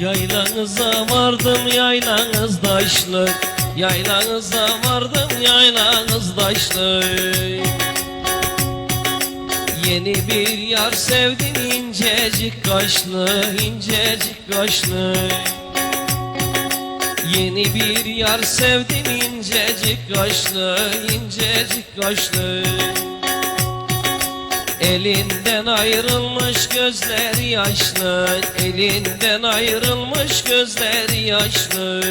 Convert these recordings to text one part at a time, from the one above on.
Yaylanıza vardım yaylanız daşlı Yaylanıza vardım yaylanız daşlı Yeni bir yar sevdim incecik kaşlı incecik kaşlı. Yeni bir yar sevdim incecik kaşlı incecik kaşlı Elinden ayrılmış gözleri yaşlı. Elinden ayrılmış gözleri yaşlı.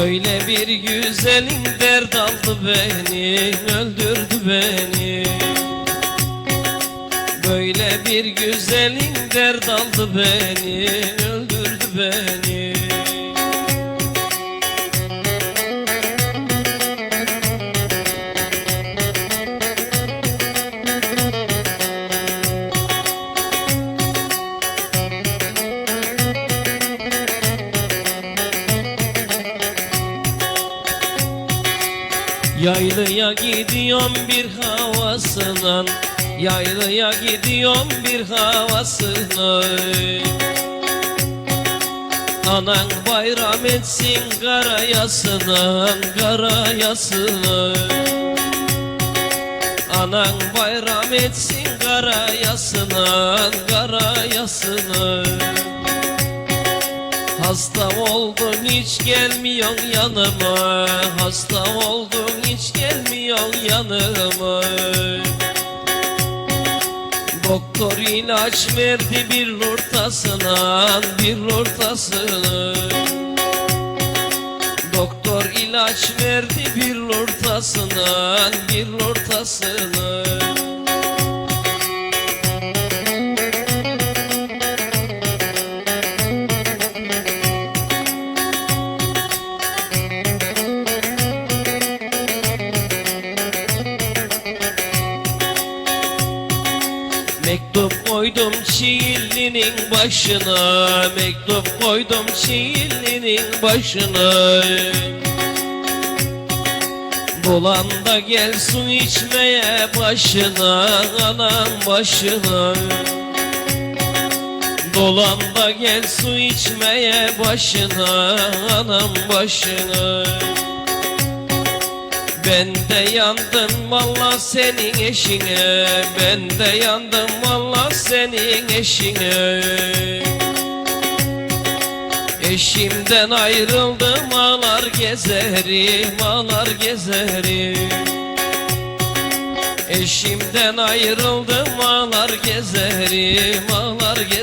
Böyle bir güzelin dert aldı beni Öldürdü beni. Böyle bir güzelin dert aldı beni Öldürdü beni Yaylıya gidiyorum bir havasına Yaylıya gidiyorum bir havasına Anan bayram etsin karayasına Karayasına Anan bayram etsin karayasına Karayasına Hasta oldun hiç gelmiyorsun yanıma. Hasta oldun hiç gelmiyorsun yanıma. Doktor ilaç verdi bir ortasına Bir ortasına. Doktor ilaç verdi bir ortasına Bir ortasına Mektup koydum Çiğli'nin başına. Mektup koydum Çiğli'nin başına. Dolan da gel su içmeye başına Anam başına. Dolan da gel su içmeye başına Anam başına ben de yandım valla senin eşine. Ben de yandım valla senin eşine. Eşimden ayrıldım ağlar gezerim ağlar gezerim. Eşimden ayrıldım ağlar gezerim ağlar gezerim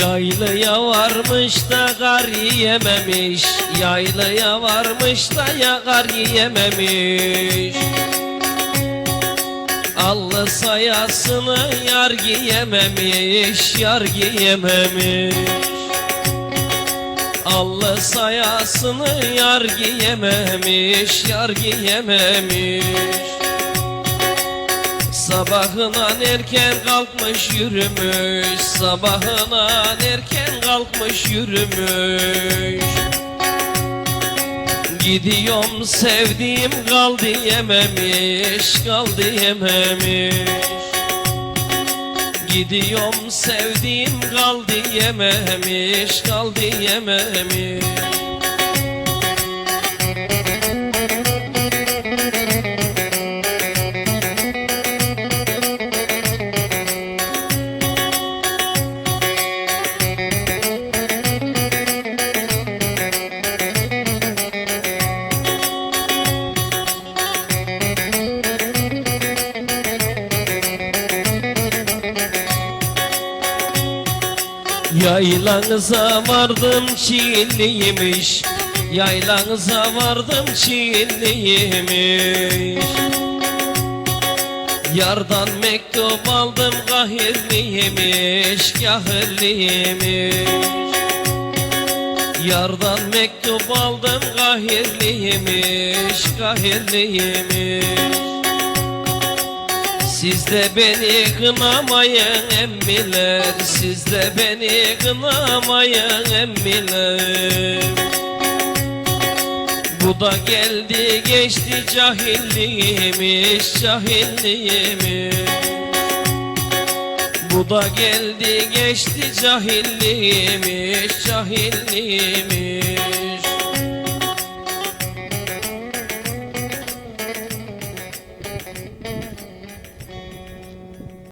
Yaylıya varmış da kar yiyememiş Yaylıya varmış da ya kar yiyememiş Allı sayasını yar giyememiş Yar giyememiş. Allı sayasını yar giyememiş Yar giyememiş Sabahından erken kalkmış yürümüş. Sabahından erken kalkmış yürümüş. Gidiyorum sevdiğim kal diyememiş Kal diyememiş Gidiyorum sevdiğim kal diyememiş Kal diyememiş Yaylanıza vardım Çinliymiş Yaylanıza vardım Çinliymiş Yardan mektup aldım kahirliymiş kahirliymiş. Yardan mektup aldım kahirliymiş kahirliymiş Siz de beni kınamayın emmiler Siz de beni kınamayın emmiler Bu da geldi geçti cahilliğimiz cahilliğimiz. Bu da geldi geçti cahilliğimiz cahilliğimiz